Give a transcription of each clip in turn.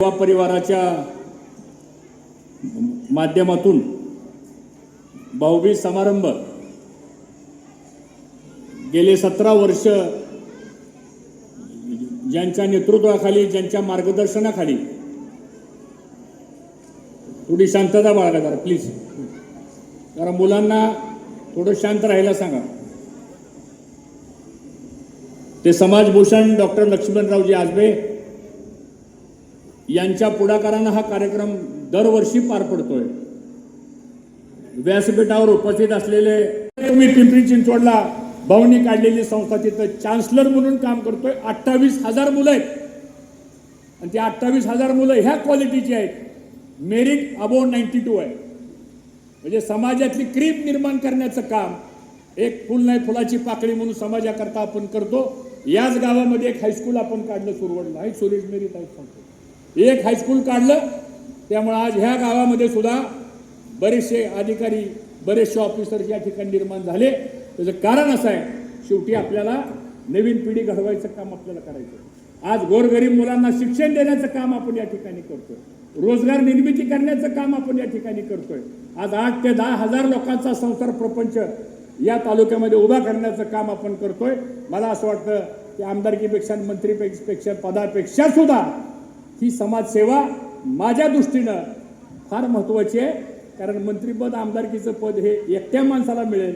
युवा परिवाराच्या माध्यमातून भाऊबीज समारंभ गेले सतरा वर्ष ज्यांच्या नेतृत्वाखाली ज्यांच्या मार्गदर्शनाखाली. थोडी शांतता बाळगा जरा प्लीज जरा मुलांना थोडं शांत राहायला सांगा. ते समाजभूषण डॉक्टर लक्ष्मणरावजी आजबे यांच्या पुढाकारानं हा कार्यक्रम दरवर्षी पार पडतोय. व्यासपीठावर उपस्थित असलेले तुम्ही पिंपरी चिंचवडला भाऊनी काढलेली संस्था तिथं चान्सलर म्हणून काम करतोय. अठ्ठावीस हजार मुलं आहेत. आणि ती अठ्ठावीस हजार मुलं ह्या क्वालिटीची आहेत. मेरिट अबो नाईन्टी टू आहे. म्हणजे समाजातली क्रीप निर्माण करण्याचं काम एक फुल नाही फुलाची पाकळी म्हणून समाजाकरता आपण करतो. याच गावामध्ये एक हायस्कूल आपण काढलं सुरवडलं. आहे सुरेश मेरिट आहे सांगतो. एक हायस्कूल काढलं. त्यामुळे आज ह्या गावामध्ये सुद्धा बरेचसे अधिकारी बरेचसे ऑफिसर्स या ठिकाणी निर्माण झाले. त्याचं कारण असं आहे शेवटी आपल्याला नवीन पिढी घडवायचं काम आपल्याला करायचं आज गोरगरीब मुलांना शिक्षण देण्याचं काम आपण या ठिकाणी करतोय. रोजगार निर्मिती करण्याचं काम आपण या ठिकाणी करतोय. आज आठ ते दहा हजार लोकांचा संसार प्रपंच या तालुक्यामध्ये उभा करण्याचं काम आपण करतोय. मला असं वाटतं की आमदारकीपेक्षा मंत्रीपेक्षा पदापेक्षा सुद्धा ही समाजसेवा माझ्या दृष्टीनं फार महत्त्वाची आहे. कारण मंत्रीपद आमदारकीचं पद हे एकट्या माणसाला मिळेल.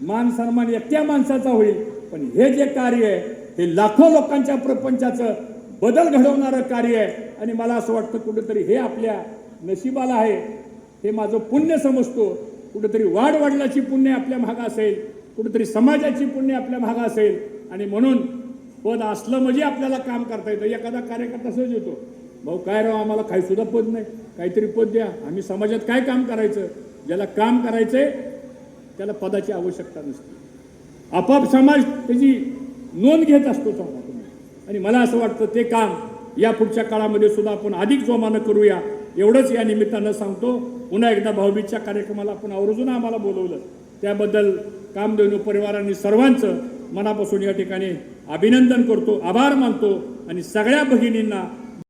मान सन्मान एकट्या माणसाचा होईल. पण हे जे कार्य आहे हे लाखो लोकांच्या प्रपंचाचं बदल घडवणारं कार्य आहे. आणि मला असं वाटतं कुठेतरी हे आपल्या नशिबाला आहे. हे माझं पुण्य समजतो. कुठेतरी वाढवडिलाची पुण्य आपल्या भागा असेल. कुठेतरी समाजाची पुण्य आपल्या भागा असेल. आणि म्हणून पद असलं म्हणजे आपल्याला काम करता येतं. एखादा कार्यकर्ता सहज येतो. भाऊ काय राव आम्हाला काही सुद्धा पद नाही. काहीतरी पद द्या. आम्ही समाजात काय काम करायचं? ज्याला काम करायचंय त्याला पदाची आवश्यकता नसते. आपाप समाज त्याची नोंद घेत असतो समाजातून तुम्ही आणि मला असं वाटतं ते काम या पुढच्या काळामध्ये सुद्धा आपण अधिक जोमानं करूया. एवढंच या निमित्तानं सांगतो. पुन्हा एकदा भाऊबीजच्या कार्यक्रमाला आपण आवर्जून आम्हाला बोलवलं. त्याबद्दल कामधेनू परिवारांनी सर्वांचं मनापासून या ठिकाणी अभिनंदन करतो आभार मानतो आणि सगळ्या भगिनींना